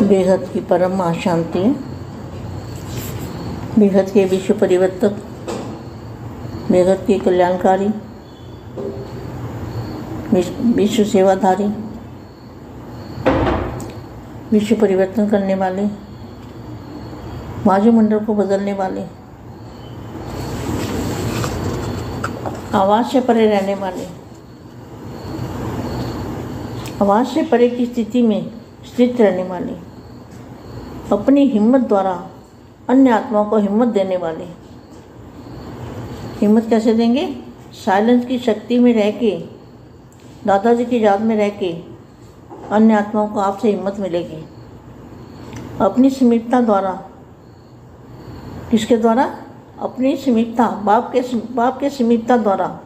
बेहद की परम शांति बेहद के विश्व परिवर्तक, बेहद के कल्याणकारी विश्व विश्व सेवाधारी, विश्व परिवर्तन करने वाले, वायुमंडल को बदलने वाले, आवाज़ से परे रहने वाले, आवाज़ से परे की स्थिति में स्थित रहने वाले। अपनी हिम्मत द्वारा अन्य आत्माओं को हिम्मत देने वाले। हिम्मत कैसे देंगे? साइलेंस की शक्ति में रह के, दादाजी की याद में रह के अन्य आत्माओं को आपसे हिम्मत मिलेगी। अपनी समीपता द्वारा, किसके द्वारा? अपनी समीपता, बाप के बाप के समीपता द्वारा,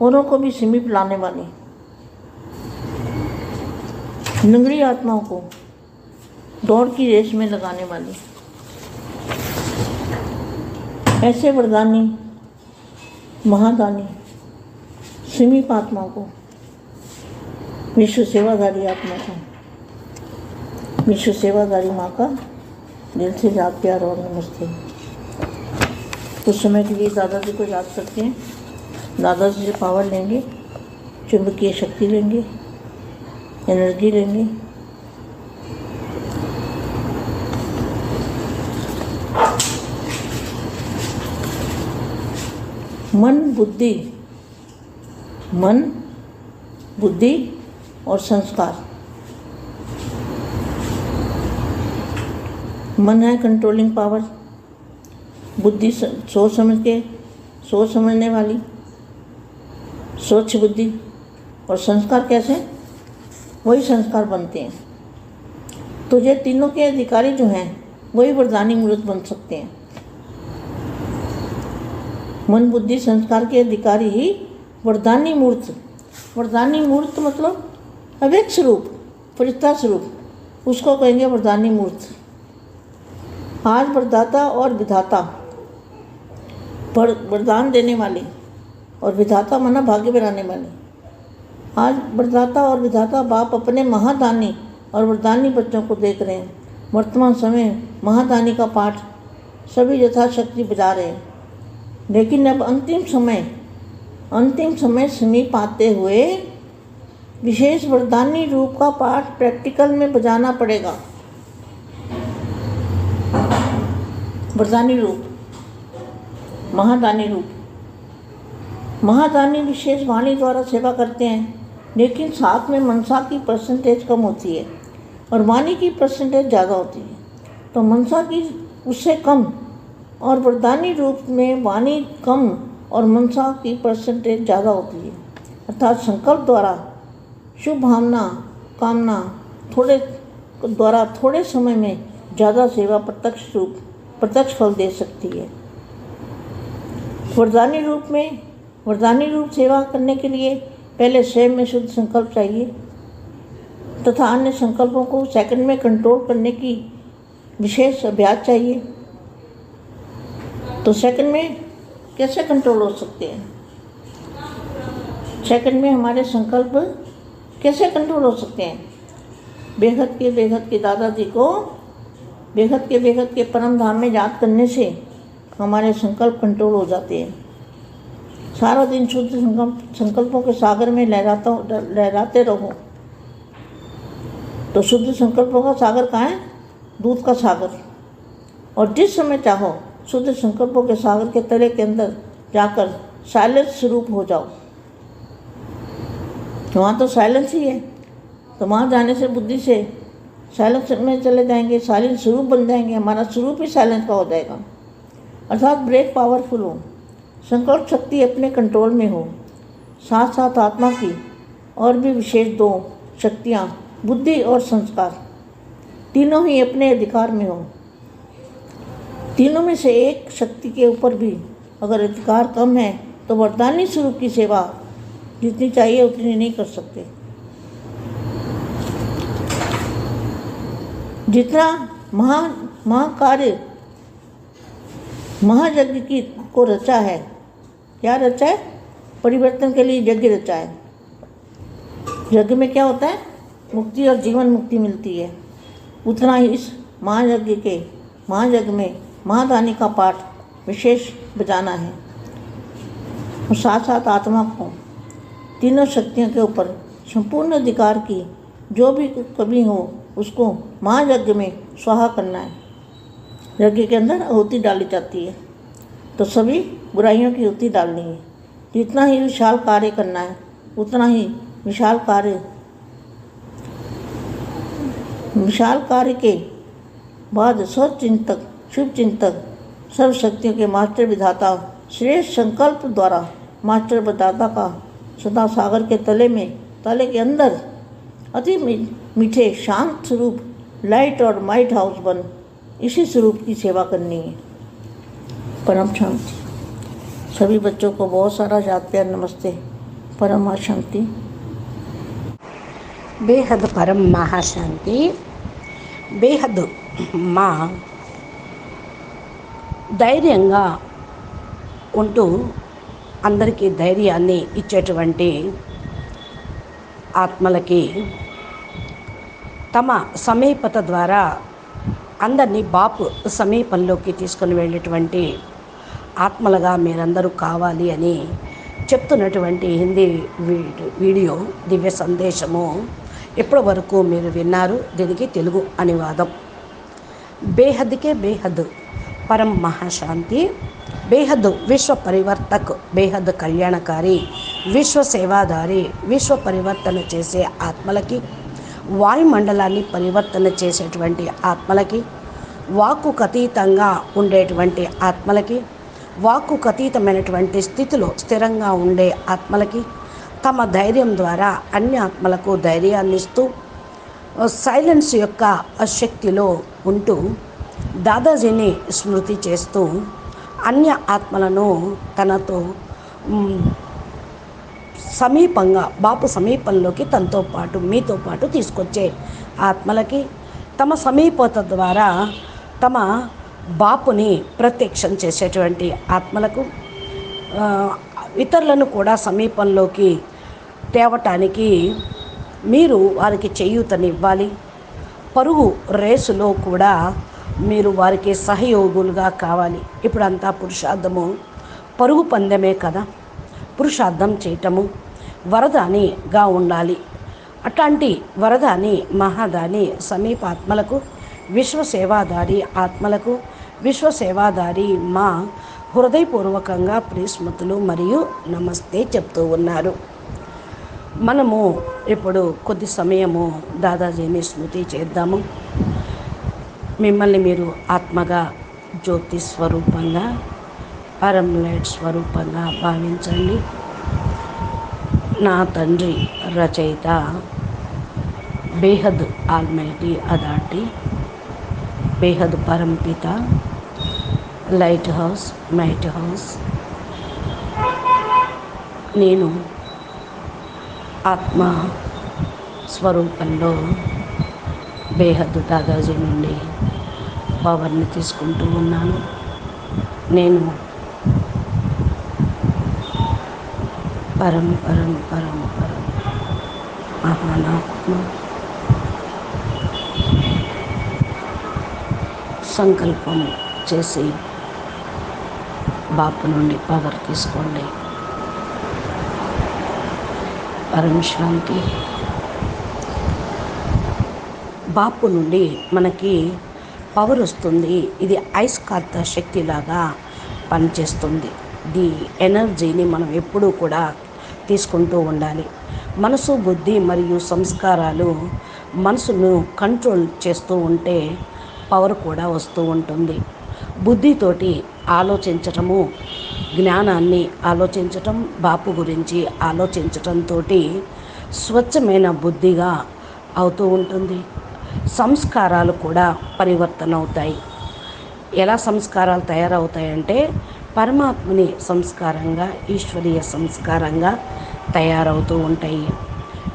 औरों को भी समीप लाने वाली। लंगड़ी आत्माओं को दौड़ की रेस में लगाने वाली। ऐसे वरदानी, महादानी, समीप आत्माओं को विश्व सेवाधारी आत्मा को, विश्व सेवाधारी माँ का दिल से याद प्यार और नमस्ते। कुछ समय के लिए दादाजी को याद करते हैं। दादाजी से पावर लेंगे, चुंबकीय शक्ति लेंगे। एनर्जी लेंगे। मन, बुद्धि। मन, बुद्धि और संस्कार। मन है कंट्रोलिंग पावर बुद्धि सोच समझ के, सोच समझने वाली। स्वच्छ बुद्धि और संस्कार कैसे? वही संस्कार बनते हैं। तो ये तीनों के अधिकारी जो हैं, वही वरदानी मूर्त बन सकते हैं। मन बुद्धि संस्कार के अधिकारी ही वरदानी मूर्त। वरदानी मूर्त मतलब अव्यक्त स्वरूप फरिश्ता स्वरूप। उसको कहेंगे वरदानी मूर्त। आज वरदाता और विधाता वरदान देने वाले और विधाता मना भाग्य बनाने वाले। आज वरदाता और विधाता बाप अपने महादानी और वरदानी बच्चों को देख रहे हैं। वर्तमान समय महादानी का पाठ सभी यथाशक्ति बजा रहे हैं। लेकिन अब अंतिम समय अंतिम समय समीप आते हुए विशेष वरदानी रूप का पाठ प्रैक्टिकल में बजाना पड़ेगा। वरदानी रूप, महादानी रूप। महादानी विशेष वाणी द्वारा सेवा करते हैं। लेकिन साथ में मनसा की परसेंटेज कम होती है और वाणी की परसेंटेज ज़्यादा होती है। तो मनसा की उससे कम और वरदानी रूप में वाणी कम और मनसा की परसेंटेज ज़्यादा होती है। अर्थात संकल्प द्वारा शुभ भावना, कामना थोड़े द्वारा थोड़े समय में ज़्यादा सेवा प्रत्यक्ष रूप, प्रत्यक्ष फल दे सकती है। वरदानी रूप में, वरदानी रूप सेवा करने के लिए पहले स्वयं में शुद्ध संकल्प चाहिए तथा अन्य संकल्पों को सेकंड में कंट्रोल करने की विशेष अभ्यास चाहिए। तो सेकंड में कैसे कंट्रोल हो सकते हैं? सेकंड में हमारे संकल्प कैसे कंट्रोल हो सकते हैं? बेहद के बेहद के दादाजी को बेहद के बेहद के परम धाम में याद करने से हमारे संकल्प कंट्रोल हो जाते हैं। सारा दिन शुद्ध संकल्प के सागर में लहराता लहराते रहो। तो शुद्ध संकल्पों का सागर कहाँ है? दूध का सागर। और जिस समय चाहो, शुद्ध संकल्पों के सागर के तले के अंदर जाकर साइलेंस स्वरूप हो जाओ। वहाँ तो साइलेंस ही है। तो वहाँ जाने से बुद्धि से साइलेंस में चले जाएँगे साइलेंस स्वरूप बन जाएँगे, हमारा स्वरूप ही साइलेंस का हो जाएगा। अर्थात ब्रेक पावरफुल हो। संकल्प शक्ति अपने कंट्रोल में हो। साथ साथ आत्मा की और भी विशेष दो शक्तियाँ, बुद्धि और संस्कार, तीनों ही अपने अधिकार में हो। तीनों में से एक शक्ति के ऊपर भी अगर अधिकार कम है तो वरदानी स्वरूप की सेवा जितनी चाहिए उतनी नहीं कर सकते। जितना महा महाकार्य महायज्ञ की को रचा है। क्या रचा है? परिवर्तन के लिए यज्ञ रचा है। यज्ञ में क्या होता है? मुक्ति और जीवन मुक्ति मिलती है। उतना ही इस महायज्ञ के, महायज्ञ में महादानी का पाठ विशेष बजाना है। और साथ साथ आत्मा को तीनों शक्तियों के ऊपर संपूर्ण अधिकार की जो भी कमी हो, उसको महायज्ञ में स्वाहा करना है। यज्ञ के अंदर आहुति डाली जाती है। तो सभी बुराइयों की आहुति डालनी है। जितना ही विशाल कार्य करना है, उतना ही विशाल कार्य। विशाल कार्य के बाद स्वचिंतक शुभ चिंतक सर्व शक्तियों के मास्टर विधाता, श्रेष्ठ संकल्प द्वारा मास्टर विधाता का सदा सागर के तले में, तले के अंदर अति मीठे, शांत स्वरूप लाइट और माइट हाउस बन इसी स्वरूप की सेवा करनी है परम शांति सभी बच्चों को बहुत सारा याद प्यार नमस्ते परम शांति బేహద్ పరం మహాశాంతి బేహద్ మా ధైర్యంగా ఉంటూ అందరికీ ధైర్యాన్ని ఇచ్చేటువంటి ఆత్మలకి తమ సమీపత ద్వారా అందరినీ బాపు సమీపంలోకి తీసుకొని వెళ్ళేటువంటి ఆత్మలుగా మీరందరూ కావాలి అని చెప్తున్నటువంటి హిందీ వీడియో దివ్య సందేశము ఇప్పటి వరకు మీరు విన్నారు? దీనికి తెలుగు అనువాదం. బేహద్కే బేహద్ పరం మహాశాంతి. బేహద్ విశ్వ పరివర్తక్ బేహద్ కళ్యాణకారి విశ్వ సేవాదారి విశ్వ పరివర్తన చేసే ఆత్మలకి వాయుమండలాన్ని పరివర్తన చేసేటువంటి ఆత్మలకి వాక్కుకు అతీతంగా ఉండేటువంటి ఆత్మలకి వాక్కుకు అతీతమైనటువంటి స్థితిలో స్థిరంగా ఉండే ఆత్మలకి తమ ధైర్యం ద్వారా అన్ని ఆత్మలకు ధైర్యాన్ని ఇస్తూ సైలెన్స్ యొక్క శక్తిలో ఉంటూ దాదాజీని స్మృతి చేస్తూ అన్య ఆత్మలను తనతో సమీపంగా బాపు సమీపంలోకి తనతో పాటు మీతో పాటు తీసుకొచ్చే ఆత్మలకి తమ సమీపత ద్వారా తమ బాపుని ప్రత్యక్షం చేసేటువంటి ఆత్మలకు ఇతరులను కూడా సమీపంలోకి తేవటానికి మీరు వారికి చేయూతనివ్వాలి. పరుగు రేసులో కూడా మీరు వారికి సహయోగులుగా కావాలి. ఇప్పుడంతా పురుషార్థము. పరుగు పందెమే కదా. పురుషార్థం చేయటము వరదానిగా ఉండాలి. అట్లాంటి వరదాని మహాదాని సమీపాత్మలకు విశ్వసేవాదారి ఆత్మలకు విశ్వసేవాదారి మా హృదయపూర్వకంగా ప్రియస్మృతులు మరియు నమస్తే చెప్తూ ఉన్నారు. మనము ఇప్పుడు కొద్ది సమయము దాదాజీని స్మృతి చేద్దాము. మిమ్మల్ని మీరు ఆత్మగా జ్యోతి స్వరూపంగా పరం లైట్ స్వరూపంగా భావించండి. నా తండ్రి రచయిత బేహద్ ఆల్మైటీ అదాటి బేహద్ పరంపిత లైట్ హౌస్ మైట్ హౌస్. నేను ఆత్మ స్వరూపంలో బేహద్ దాదాజీ నుండి పవర్ని తీసుకుంటూ ఉన్నాను. నేను పరం పరం పరం పరం మహానాత్మ సంకల్పం చేసి బాపు నుండి పవర్ తీసుకోండి. పరమశాంతి బాపు నుండి మనకి పవర్ వస్తుంది. ఇది అయస్కాంత శక్తిలాగా పనిచేస్తుంది. ది ఎనర్జీని మనం ఎప్పుడూ కూడా తీసుకుంటూ ఉండాలి. మనసు బుద్ధి మరియు సంస్కారాలు మనసును కంట్రోల్ చేస్తూ ఉంటే పవర్ కూడా వస్తూ ఉంటుంది. బుద్ధితోటి ఆలోచించటము జ్ఞానాన్ని ఆలోచించటం బాపు గురించి ఆలోచించటంతో స్వచ్ఛమైన బుద్ధిగా అవుతూ ఉంటుంది. సంస్కారాలు కూడా పరివర్తన అవుతాయి ఎలా సంస్కారాలు తయారవుతాయంటే పరమాత్మని సంస్కారంగా ఈశ్వరీయ సంస్కారంగా తయారవుతూ ఉంటాయి.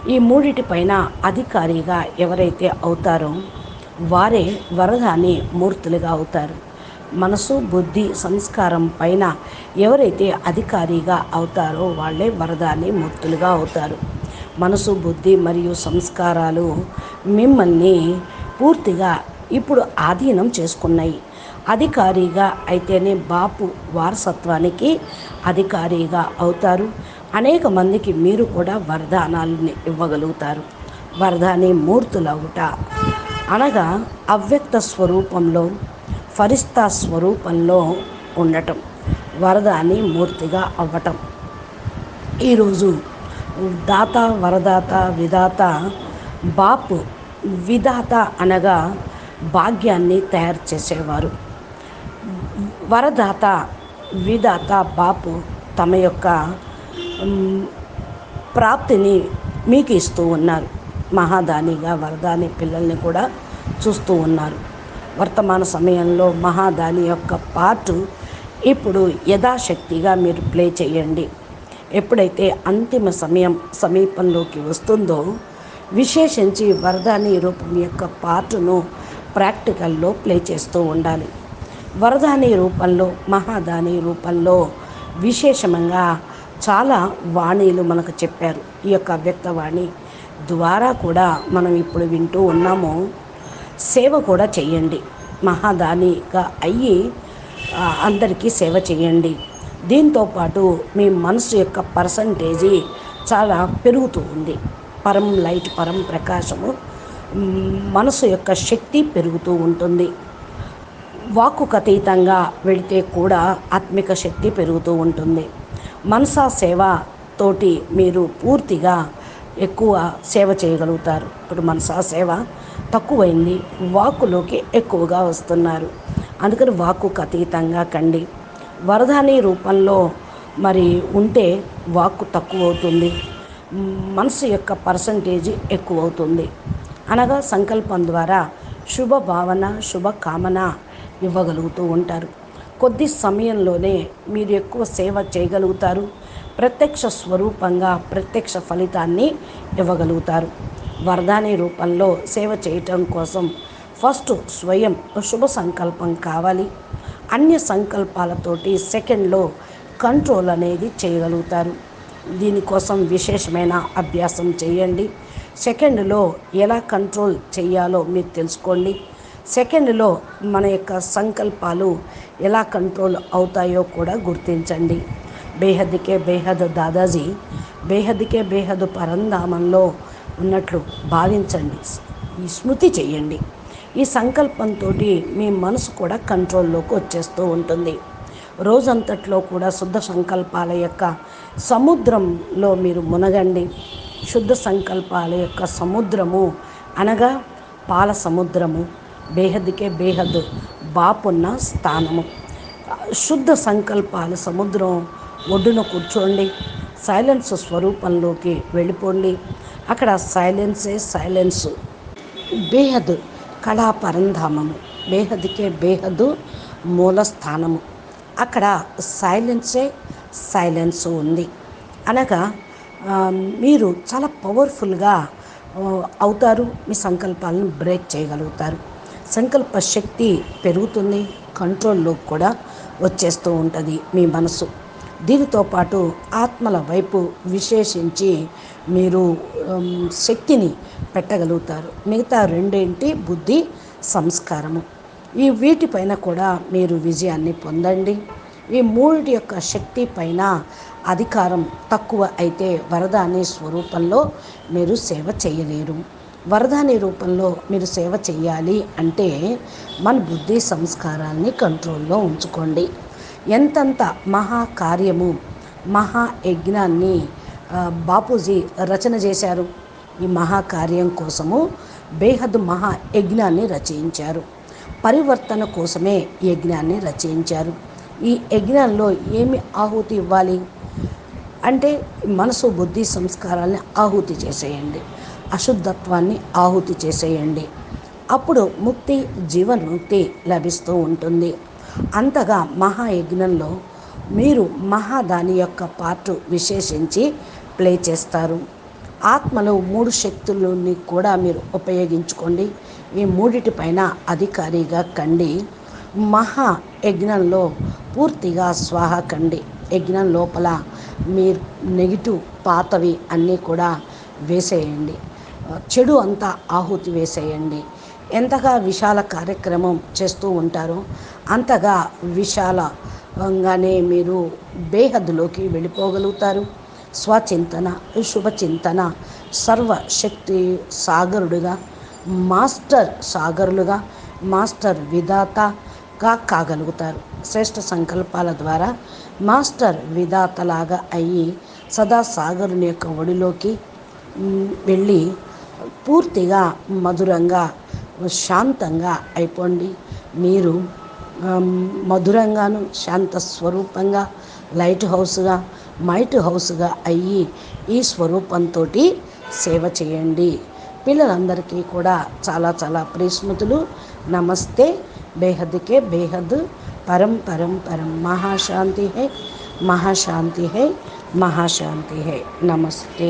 ఈ మూడిటిపైన అధికారిగా ఎవరైతే అవుతారో వారే వరదాని మూర్తులుగా అవుతారు. మనసు బుద్ధి సంస్కారం పైన ఎవరైతే అధికారిగా అవుతారో వాళ్ళే వరదాని మూర్తులుగా అవుతారు. మనసు బుద్ధి మరియు సంస్కారాలు మిమ్మల్ని పూర్తిగా ఇప్పుడు ఆధీనం చేసుకున్నాయి. అధికారిగా అయితేనే బాపు వారసత్వానికి అధికారిగా అవుతారు. అనేక మందికి మీరు కూడా వరదానాలని ఇవ్వగలుగుతారు. వరదాని మూర్తులవుట అనగా అవ్యక్త స్వరూపంలో ఫరిస్తా స్వరూపంలో ఉండటం వరదాని మూర్తిగా అవ్వటం. ఈరోజు దాత వరదాత విధాత బాపు విధాత అనగా భాగ్యాన్ని తయారు చేసేవారు. వరదాత విధాత బాపు తమ యొక్క ప్రాప్తిని మీకు ఇస్తూ ఉన్నారు. మహాదానిగా వరదాని పిల్లల్ని కూడా చూస్తూ ఉన్నారు. వర్తమాన సమయంలో మహాదాని యొక్క పాటు ఇప్పుడు యథాశక్తిగా మీరు ప్లే చేయండి. ఎప్పుడైతే అంతిమ సమయం సమీపంలోకి వస్తుందో విశేషించి వరదాని రూపం యొక్క పార్టును ప్రాక్టికల్లో ప్లే చేస్తూ ఉండాలి. వరదాని రూపంలో మహాదాని రూపంలో విశేషంగా చాలా వాణీలు మనకు చెప్పారు. ఈ యొక్క వ్యక్తవాణి ద్వారా కూడా మనం ఇప్పుడు వింటూ ఉన్నాము. సేవ కూడా చేయండి మహాదానిగా అయ్యి అందరికీ సేవ చేయండి దీంతోపాటు మీ మనసు యొక్క పర్సంటేజీ చాలా పెరుగుతూ ఉంది. పరం లైట్ పరం ప్రకాశము మనసు యొక్క శక్తి పెరుగుతూ ఉంటుంది. వాక్కుకు అతీతంగా వెళితే కూడా ఆత్మిక శక్తి పెరుగుతూ ఉంటుంది. మనసా సేవ తోటి మీరు పూర్తిగా ఎక్కువ సేవ చేయగలుగుతారు. ఇప్పుడు మనసా సేవ తక్కువైంది. వాక్కులోకి ఎక్కువగా వస్తున్నారు. అందుకని వాక్కుకు అతీతంగా కండి. వరదాని రూపంలో మరి ఉంటే వాక్కు తక్కువ అవుతుంది మనసు యొక్క పర్సంటేజ్ ఎక్కువ అవుతుంది అనగా సంకల్పం ద్వారా శుభ భావన శుభ కామన ఇవ్వగలుగుతూ ఉంటారు. కొద్ది సమయంలోనే మీరు ఎక్కువ సేవ చేయగలుగుతారు. ప్రత్యక్ష స్వరూపంగా ప్రత్యక్ష ఫలితాన్ని ఇవ్వగలుగుతారు. వరదాని రూపంలో సేవ చేయటం కోసం ఫస్ట్ స్వయం శుభ సంకల్పం కావాలి. అన్య సంకల్పాలతోటి సెకండ్లో కంట్రోల్ అనేది చేయగలుగుతారు. దీనికోసం విశేషమైన అభ్యాసం చేయండి. సెకండ్లో ఎలా కంట్రోల్ చేయాలో మీరు తెలుసుకోండి. సెకండ్లో మన యొక్క సంకల్పాలు ఎలా కంట్రోల్ అవుతాయో కూడా గుర్తించండి. బేహద్కే బేహద్ దాదాజీ బేహద్కే బేహద్ పరంధామంలో ఉన్నట్లు భావించండి. ఈ స్మృతి చేయండి. ఈ సంకల్పంతో మీ మనసు కూడా కంట్రోల్లోకి వచ్చేస్తూ ఉంటుంది. రోజంతట్లో కూడా శుద్ధ సంకల్పాల యొక్క సముద్రంలో మీరు మునగండి. శుద్ధ సంకల్పాల యొక్క సముద్రము అనగా పాల సముద్రము బేహద్దుకే బేహద్దు. బాపున్న స్థానము. శుద్ధ సంకల్పాల సముద్రం ఒడ్డున కూర్చోండి. సైలెన్స్ స్వరూపంలోకి వెళ్ళిపోండి. అక్కడ సైలెన్సే సైలెన్స్. బేహద్ కళాపరంధామము బేహద్కే బేహద్ మూల స్థానము అక్కడ సైలెన్సే సైలెన్స్ ఉంది. అనగా మీరు చాలా పవర్ఫుల్గా అవుతారు. మీ సంకల్పాలను బ్రేక్ చేయగలుగుతారు. సంకల్ప శక్తి పెరుగుతుంది కంట్రోల్లో కూడా వచ్చేస్తూ ఉంటుంది మీ మనసు దీనితో పాటు ఆత్మల వైపు విశేషించి మీరు శక్తిని పెట్టగలుగుతారు. మిగతా రెండేంటి? బుద్ధి సంస్కారము. ఈ వీటిపైన కూడా మీరు విజయాన్ని పొందండి. ఈ మూడి యొక్క శక్తి పైన అధికారం తక్కువ అయితే వరదాని స్వరూపంలో మీరు సేవ చేయలేరు. వరదాని రూపంలో మీరు సేవ చేయాలి అంటే మన బుద్ధి సంస్కారాన్ని కంట్రోల్లో ఉంచుకోండి. ఎంతంత మహా కార్యము మహా యజ్ఞాన్ని బాపూజీ రచన చేశారు. ఈ మహాకార్యం కోసము బేహద్ మహా యజ్ఞాన్ని రచయించారు పరివర్తన కోసమే యజ్ఞాన్ని రచయించారు ఈ యజ్ఞంలో ఏమి ఆహుతి ఇవ్వాలి? అంటే మనసు బుద్ధి సంస్కారాల్ని ఆహుతి చేసేయండి. అశుద్ధత్వాన్ని ఆహుతి చేసేయండి. అప్పుడు ముక్తి జీవన్ముక్తి లభిస్తూ ఉంటుంది. అంతగా మహాయజ్ఞంలో మీరు మహాదాని యొక్క పార్టు విశేషించి ప్లే చేస్తారు. ఆత్మలో మూడు శక్తులని కూడా మీరు ఉపయోగించుకోండి. ఈ మూడిటిపైన అధికారిగా కండి. మహా యజ్ఞంలో పూర్తిగా స్వాహ కండి. యజ్ఞం లోపల మీరు నెగిటివ్ పాతవి అన్నీ కూడా వేసేయండి. చెడు అంతా ఆహుతి వేసేయండి. ఎంతగా విశాల కార్యక్రమం చేస్తూ ఉంటారో అంతగా విశాలంగానే మీరు బేహద్దులోకి వెళ్ళిపోగలుగుతారు. స్వచింతన శుభచింతన సర్వశక్తి సాగరుడుగా మాస్టర్ సాగరులుగా మాస్టర్ విధాతగా కాగలుగుతారు. శ్రేష్ఠ సంకల్పాల ద్వారా మాస్టర్ విధాతలాగా అయ్యి సదా సాగరుని యొక్క ఒడిలోకి వెళ్ళి పూర్తిగా మధురంగా శాంతంగా అయిపోండి. మీరు మధురంగాను శాంత స్వరూపంగా లైట్ హౌస్గా మైట్ హౌస్గా అయ్యి ఈ స్వరూపంతో సేవ చేయండి. పిల్లలందరికీ కూడా చాలా చాలా ప్రియస్మృతులు నమస్తే. బేహద్కే బేహద్. పరం పరం పరం. మహాశాంతి హై. మహాశాంతి హై. మహాశాంతి హై. నమస్తే.